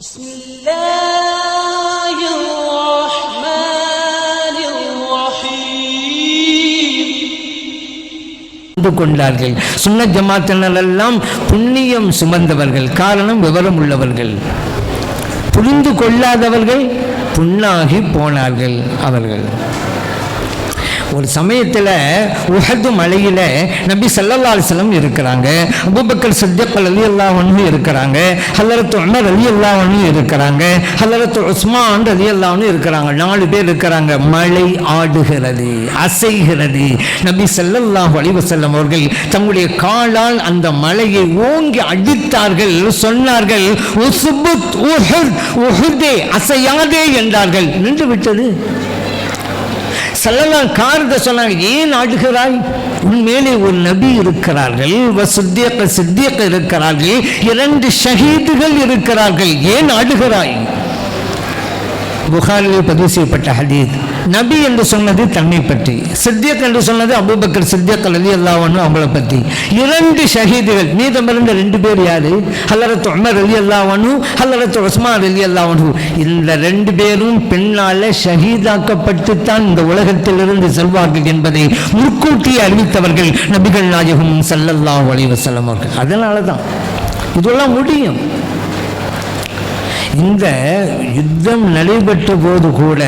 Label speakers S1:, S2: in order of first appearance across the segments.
S1: بسم الله الرحمن الرحيم
S2: புரிந்து கொண்டார்கள் சுன்ன ஜமாத்தினர் எல்லாம் புண்ணியம் சுமந்தவர்கள் காரணம் விவரம் உள்ளவர்கள் புரிந்து கொள்ளாதவர்கள் புண்ணாகி போனார்கள் அவர்கள் ஒரு சமயத்தில் உஹது மலையில் நபி சல்லல்லா அலிஸ்லம் இருக்கிறாங்க. அபுபக்கர் சத்தியக் அலி அல்லாஹ்னு இருக்கிறாங்க. ஹல்லரத்து உமர் அலி அல்லாஹ்னு இருக்கிறாங்க. ஹல்லரத்து உஸ்மான் அலி அல்லாஹ்னு இருக்கிறாங்க. நாலு பேர் இருக்கிறாங்க. மழை ஆடுகிறது அசைகிறது. நபி ஸல்லல்லாஹு அலிவசல்லம் அவர்கள் தங்களுடைய காலால் அந்த மலையை ஓங்கி அடித்தார்கள். சொன்னார்கள் உசுபுத் உஹத் உஹதே அசையாதே என்றார்கள். நின்று விட்டது. சல்லல்லா காரத்தை சொன்னாங்க ஏன் ஆடுகிறாய் உண்மையிலே ஒரு நபி இருக்கிறார்கள் சித்தியக்க சித்தியக்க இருக்கிறார்கள் இரண்டு ஷஹீதுகள் இருக்கிறார்கள் ஏன் ஆடுகிறாய் புகாரில் பதிவு செய்யப்பட்ட ஹதீத். நபி என்று சொன்னது தன்னை பற்றி. சித்தியக் என்று சொன்னது அபூபக்கர் சித்தியக் அலி அல்லாஹ்னு அவங்கள பற்றி. இரண்டு ஷஹீதுகள் மீதம் இருந்த ரெண்டு பேர் யாரு? ஹல்லரத்து அமர் அலி அல்லாவனும் ஹல்லரத்து உஸ்மான் அலி அல்லாவனு இந்த ரெண்டு பேரும் பெண்ணால் ஷஹீதாக்கப்பட்டு தான் இந்த உலகத்திலிருந்து செல்வார்கள் என்பதை முற்கூட்டி அறிவித்தவர்கள் நபிகள் நாயகம் சல்லல்லா அலைஹி அவர்கள். அதனால தான் இதெல்லாம் முடியும். இந்த யுத்தம் நடைபெற்ற போது கூட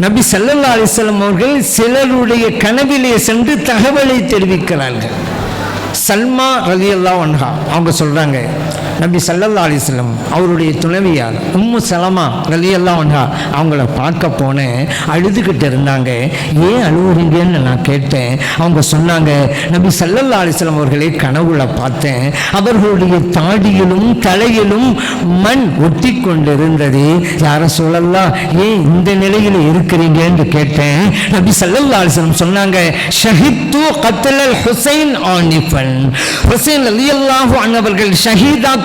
S2: நபி சல்லல்லா அலிஸ்லாம் அவர்கள் சிலருடைய கனவிலே சென்று தகவலை தெரிவிக்கிறார்கள். சல்மா ரலி ஒன்ஹா அவங்க சொல்கிறாங்க நபி சல்லல்லா அலிஸ்லம் அவருடைய துணைவியார் உம்மு சலமா வெளியெல்லாம் வந்தா அவங்கள பார்க்க போனேன். அழுதுகிட்டு இருந்தாங்க. ஏன் அழுவுறீங்கன்னு நான் கேட்டேன். அவங்க சொன்னாங்க நபி சல்லல்லா அலிஸ்லம் அவர்களை கனவுல பார்த்தேன். அவர்களுடைய தாடியிலும் தலையிலும் மண் ஒட்டி கொண்டிருந்தது யார சொல்லலாம் ஏன் இந்த நிலையில் இருக்கிறீங்கன்னு கேட்டேன். நபி சல்லல்லா அலிஸ்லம் சொன்னாங்க ஷஹித்து கத்தலல் ஹுசைன் ஆனிஃபன். ஹுசைன் அலியல்லாஹு அவர்கள்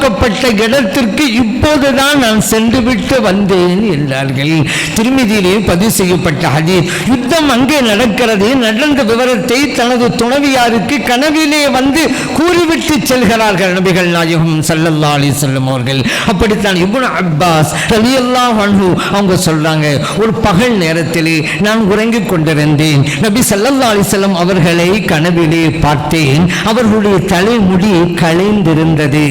S2: ஷஹீதாக்கப்பட்ட இடத்திற்கு இப்போதுதான் நான் சென்று விட்டு வந்தேன் என்றார்கள். திருமதியிலே பதிவு செய்யப்பட்ட ஹதீஸ் யுத்தம் அங்கே நடக்கிறது. நடந்த விவரத்தை தனது துணவியாருக்கு கனவிலே வந்து கூறிவிட்டு செல்கிறார்கள் நபிகள் நாயகம் சல்லல்லா அலி செல்லும் அவர்கள். அப்படித்தான் இப்னு அப்பாஸ் ரலியல்லாஹு அன்ஹு அவங்க சொல்றாங்க ஒரு பகல் நேரத்திலே நான் உறங்கிக் கொண்டிருந்தேன். நபி சல்லல்லா அலிசல்லம் அவர்களை கனவிலே பார்த்தேன். அவர்களுடைய தலைமுடி களைந்திருந்தது.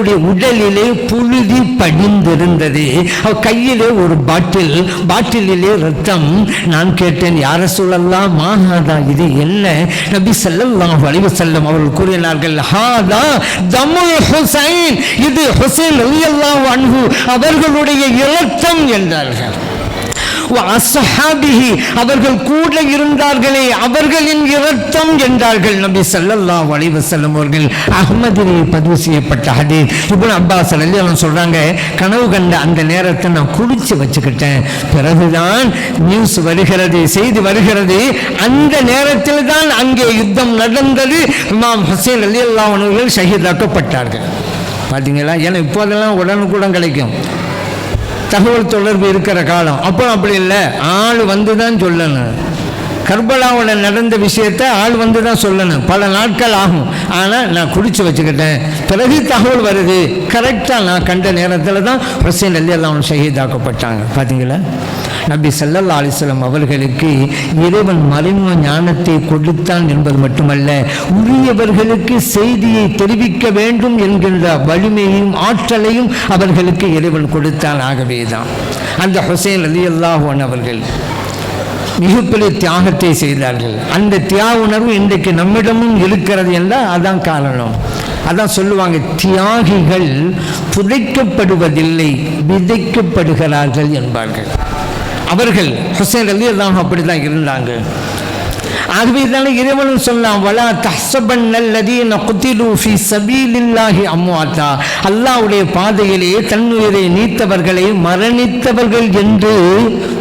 S2: அவருடைய உடலிலே புழுதி படிந்திருந்தது. அவர் கையிலே ஒரு பாட்டில் பாட்டிலே ரத்தம். நான் கேட்டேன் யார சொல்லலாம்? மாநாதா இது என்ன? நபி ஸல்லல்லாஹு வலிவு செல்லும் அவர்கள் கூறினார்கள் ஹாதா தமுல் ஹுசைன். இது ஹுசைன் அவர்களுடைய இரத்தம் என்றார்கள். அசஹாபிஹி அவர்கள் கூட இருந்தார்களே அவர்களின் இரத்தம் என்றார்கள். நபி சல்லல்லா வளைவு வஸல்லம் அவர்கள் அகமதிலே பதிவு செய்யப்பட்ட ஹதீஸ். இப்போ அப்பாஸ் ரலியல்லாஹு சொல்றாங்க கனவு கண்ட அந்த நேரத்தை நான் குடிச்சு வச்சுக்கிட்டேன். பிறகுதான் நியூஸ் வருகிறது செய்தி வருகிறது. அந்த நேரத்தில் தான் அங்கே யுத்தம் நடந்தது. இமாம் ஹுசைன் அலி அல்லாஹ் அவர்கள் ஷஹீதாக்கப்பட்டார்கள். பார்த்தீங்களா ஏன்னா இப்போதெல்லாம் உடனுக்குடன் கிடைக்கும். தகவல் தொடர்பு இருக்கிற காலம். அப்போ அப்படி இல்லை. ஆள் வந்து தான் சொல்லணும். கர்பலாவோட நடந்த விஷயத்த ஆள் வந்து தான் சொல்லணும். பல நாட்கள் ஆகும். ஆனால் நான் குடிச்சு வச்சுக்கிட்டேன். பிறகு தகவல் வருது. கரெக்டாக நான் கண்ட நேரத்தில் தான் ஹுசைன் அலி அல்லாம் ஷஹீதாக்கப்பட்டாங்க பார்த்தீங்களா நபி சல்லல்லா அலிஸ்லாம் அவர்களுக்கு இறைவன் மறைமுக ஞானத்தை கொடுத்தான் என்பது மட்டுமல்ல உரியவர்களுக்கு செய்தியை தெரிவிக்க வேண்டும் என்கின்ற வலிமையும் ஆற்றலையும் அவர்களுக்கு இறைவன் கொடுத்தான். ஆகவே தான் அந்த ஹுசைன் அலி அல்லாஹன் அவர்கள் மிகப்பெரிய தியாகத்தை செய்தார்கள். அந்த தியாக உணர்வு இன்றைக்கு நம்மிடமும் இருக்கிறது என்றால் அதான் காரணம். அதான் சொல்லுவாங்க தியாகிகள் புதைக்கப்படுவதில்லை விதைக்கப்படுகிறார்கள் என்பார்கள். அவர்கள் ஹுசேன் அலி அல்லாம் அப்படி தான் இருந்தாங்க. ஆகவே இதனால இறைவனும் சொல்லலாம் வலா தஹ்சபன் அல்லதீன குத்திலு ஃபி சபீலில்லாஹி அம்வாத்தா. அல்லாஹ்வுடைய பாதையிலே தன்னுயிரை நீத்தவர்களை மரணித்தவர்கள் என்று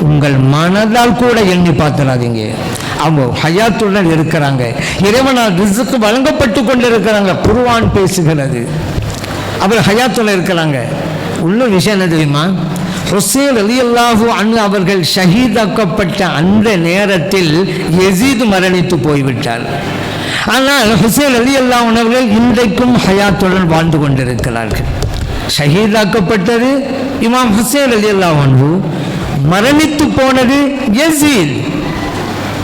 S2: உங்கள் மனதால் கூட எண்ணி பார்த்துடாதீங்க அவங்க ஹயாத்துடன் இருக்கிறாங்க. இறைவனால் ரிசுக்கு வழங்கப்பட்டு கொண்டிருக்கிறாங்க. குருவான் பேசுகிறது. அவர் ஹயாத்துடன் இருக்கிறாங்க. உள்ள விஷயம் என்ன தெரியுமா? ஹொசேல் அலி அல்லாஹு அவர்கள் ஷஹீதாக்கப்பட்ட அந்த நேரத்தில் எசீது மரணித்து போய்விட்டார். ஆனால் ஹுசேன் அலி அல்லாஹ் அவர்கள் இன்றைக்கும் ஹயாத்துடன் வாழ்ந்து கொண்டிருக்கிறார்கள். ஷஹீதாக்கப்பட்டது இமாம் ஹுசேன் அலி அல்லாஹு மரணித்து போனது எசீத்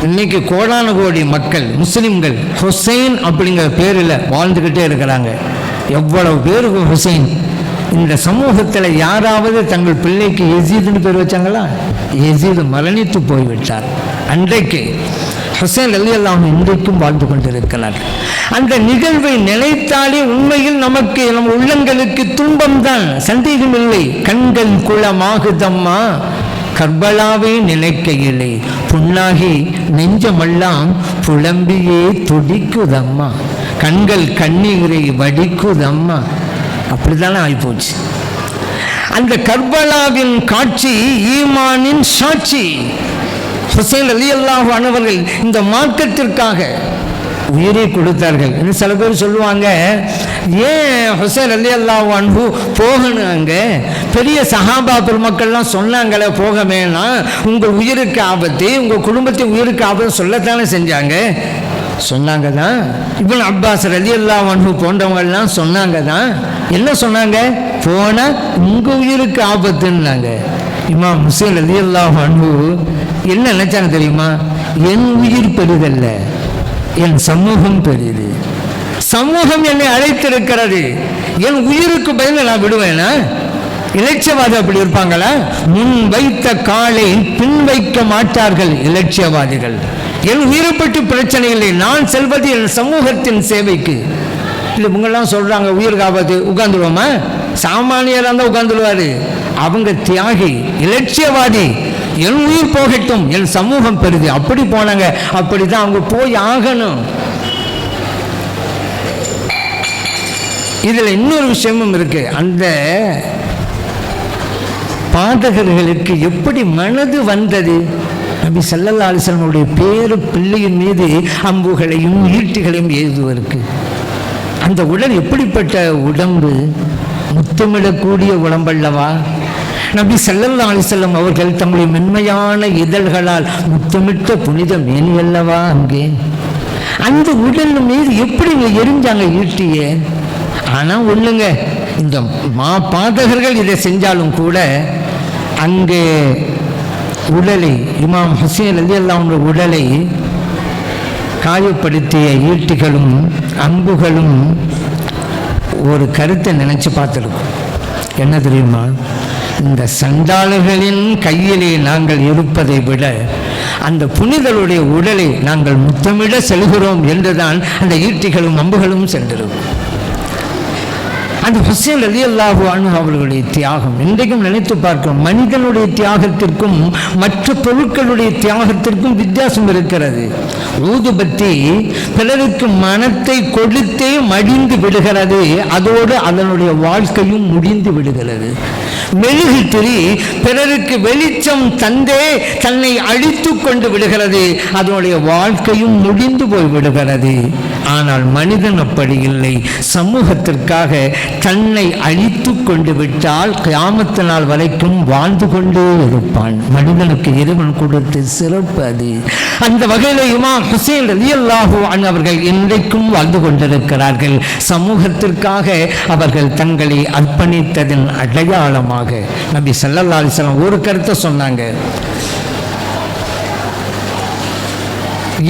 S2: இன்னைக்கு கோடான கோடி மக்கள் முஸ்லிம்கள் ஹுசைன் அப்படிங்கிற பேரில் வாழ்ந்துக்கிட்டே இருக்கிறாங்க. எவ்வளவு பேருக்கு ஹுசைன் இந்த சமூகத்தில் யாராவது தங்கள் பிள்ளைக்கு எசீதுன்னு பேர் வச்சாங்களா? எசீது மரணித்து போய்விட்டார். அன்றைக்கு ஹுசேன் அலி அல்லாம் இன்றைக்கும் வாழ்ந்து கொண்டிருக்கிறார். அந்த நிகழ்வை நினைத்தாலே உண்மையில் நமக்கு நம் உள்ளங்களுக்கு துன்பம்தான். சந்தேகம் இல்லை. கண்கள் குளமாகுதம்மா. கர்பலாவே நினைக்கையிலே புண்ணாகி நெஞ்சமெல்லாம் புலம்பியே துடிக்குதம்மா. கண்கள் கண்ணீரை வடிக்குதம்மா. அப்படித்தானே ஆகிப்போச்சு அந்த கர்பலாவின் காட்சி ஈமானின் சாட்சி. ஹுசைன் அலி அல்லாஹ் அனவர்கள் இந்த மார்க்கத்திற்காக உயிரை கொடுத்தார்கள். என்று சில பேர் சொல்லுவாங்க ஏன் ஹுசைன் அலி அல்லாஹ் அன்பு போகணும் அங்கே? பெரிய சஹாபா பெருமக்கள்லாம் சொன்னாங்களே போக வேணாம் உங்கள் உயிருக்கு ஆபத்து உங்கள் குடும்பத்தின் உயிருக்கு ஆபத்து சொல்லத்தானே செஞ்சாங்க? சொன்னாங்க தான் இப்போ அப்பாஸ் ரலி அல்லா அன்பு போன்றவங்கெல்லாம் சொன்னாங்க தான் என்ன சொன்னாங்க? போனால் உங்கள் உயிருக்கு ஆபத்துன்னாங்க. இம்மா ஹுசைன் ரலி அல்லா அன்பு என்ன நினச்சாங்க தெரியுமா? என் உயிர் பெரிதல்ல என் சமூகம் பெரியது. சமூகம் என்னை அழைத்திருக்கிறது. என் உயிருக்கு பதில் நான் விடுவேனா? இலட்சியவாதி அப்படி இருப்பாங்களா? முன் வைத்த காலை பின் வைக்க மாட்டார்கள் இலட்சியவாதிகள். என் உயிரைப்பட்டு பிரச்சனை இல்லை. நான் செல்வது என் சமூகத்தின் சேவைக்கு. இல்லை இவங்கெல்லாம் சொல்றாங்க உயிர் காப்பாத்து உட்காந்துருவோமா சாமானியராக இருந்தால் உட்காந்துருவார் அவங்க தியாகி இலட்சியவாதி. என் உயிர் போகட்டும் என் சமூகம் பெறுது. அப்படி போனாங்க. அப்படிதான் அவங்க போய் ஆகணும். இதுல இன்னொரு விஷயமும் இருக்கு. அந்த பாதகர்களுக்கு எப்படி மனது வந்தது? நபி சல்லல்லா அலிஸ்லமுடைய பேரு பிள்ளையின் மீது அம்புகளையும் ஈட்டிகளையும் எழுதுவதற்கு. அந்த உடல் எப்படிப்பட்ட உடம்பு? முத்தமிடக்கூடிய உடம்பல்லவா நபி சல்லல்லா அலிசல்லம் அவர்கள் தம்முடைய மென்மையான இதழ்களால் முத்தமிட்ட புனித மேனி அல்லவா அங்கே? அந்த உடல் மீது எப்படி எரிஞ்சாங்க ஈட்டிய? ஆனால் ஒண்ணுங்க இந்த மா பாதகர்கள் இதை செஞ்சாலும் கூட அங்கே உடலை இமாம் ஹுசேன் அலி அல்லாவுடைய உடலை காயப்படுத்திய ஈட்டிகளும் அம்புகளும் ஒரு கருத்தை நினைச்சு பார்த்துருக்கோம். என்ன தெரியுமா? இந்த சண்டாளர்களின் கையிலே நாங்கள் இருப்பதை விட அந்த புனிதருடைய உடலை நாங்கள் முத்தமிட செல்கிறோம் என்றுதான் அந்த ஈட்டிகளும் அம்புகளும் சென்றிருக்கும். அந்த ஹுசேன் அலி அல்லாஹு அனு அவர்களுடைய தியாகம் இன்றைக்கும் நினைத்து பார்க்கிறோம். மனிதனுடைய தியாகத்திற்கும் மற்ற பொருட்களுடைய தியாகத்திற்கும் வித்தியாசம் இருக்கிறது. ஊதுபத்தி பிறருக்கு மனத்தை கொடுத்தே மடிந்து விடுகிறது. அதோடு அதனுடைய வாழ்க்கையும் முடிந்து விடுகிறது. மெழுகு திரி பிறருக்கு வெளிச்சம் தந்தே தன்னை அழித்து கொண்டு விடுகிறது. அதனுடைய வாழ்க்கையும் முடிந்து போய் விடுகிறது. ஆனால் மனிதன் அப்படி இல்லை. சமூகத்திற்காக தன்னை அழித்து கொண்டு விட்டால் கிராமத்து நாள் வரைக்கும் வாழ்ந்து கொண்டே இருப்பான். மனிதனுக்கு இறைவன் கொடுத்த சிறப்பு அது. அந்த வகையில் இமாம் ஹுசேன் அலி அல்லாஹூ அவர்கள் இன்றைக்கும் வாழ்ந்து கொண்டிருக்கிறார்கள். சமூகத்திற்காக அவர்கள் தங்களை அர்ப்பணித்ததன் அடையாளமாக. நபி ஸல்லல்லாஹு ஒரு கருத்தை சொன்னாங்க.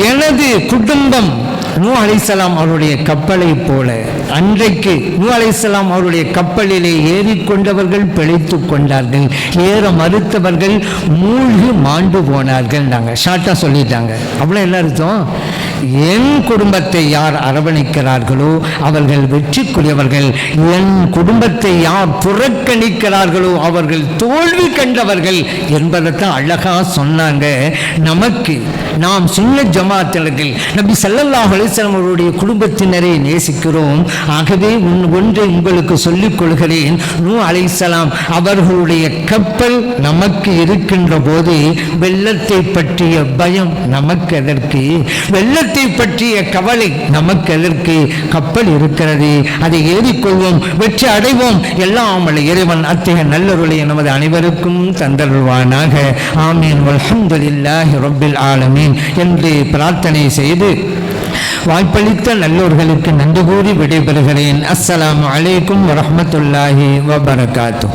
S2: எனது குடும்பம் நூ அலைசலாம் அவருடைய கப்பலை போல அன்றைக்கு நூ அலைசலாம் அவருடைய கப்பலிலே ஏறிக்கொண்டவர்கள் பிழைத்து கொண்டார்கள். ஏற மறுத்தவர்கள் மூழ்கி மாண்டு போனார்கள். நாங்கள் ஷார்ட்டாக சொல்லிட்டாங்க. அவ்வளோ என்ன அர்த்தம்? என் குடும்பத்தை யார் அரவணைக்கிறார்களோ அவர்கள் வெற்றிக்குரியவர்கள். என் குடும்பத்தை யார் புறக்கணிக்கிறார்களோ அவர்கள் தோல்வி கண்டவர்கள் என்பதைத்தான் அழகா சொன்னாங்க. நமக்கு நாம் சின்ன ஜமாத்தினர்கள் நபி சல்லல்லாஹ் அலைஹி அவருடைய குடும்பத்தினரை நேசிக்கிறோம். ஆகவே உன் ஒன்றை உங்களுக்கு சொல்லிக் கொள்கிறேன். நூ அலைசலாம் அவர்களுடைய கப்பல் நமக்கு இருக்கின்ற போது வெள்ளத்தை பற்றிய பயம் நமக்கு எதற்கு வெள்ளத்தை பற்றிய கவலை நமக்கு எதற்கு? கப்பல் இருக்கிறது. அதை எழுதிக்கொள்வோம் வெற்றி அடைவோம். எல்லாம் வல்ல இறைவன் அத்தகைய நல்லொருளை நமது அனைவருக்கும் தந்தருள்வானாக. ஆமீன். அலமதுல்லாஹி ரப்பில் ஆலமீன். என்று பிரார்த்தனை செய்து வாய்ப்பளித்த நல்லோர்களுக்கு நன்றி கூறி விடைபெறுகிறேன். அஸ்ஸலாம் அலைக்கும் வரமத்துல்லாஹி வபரகாத்தூ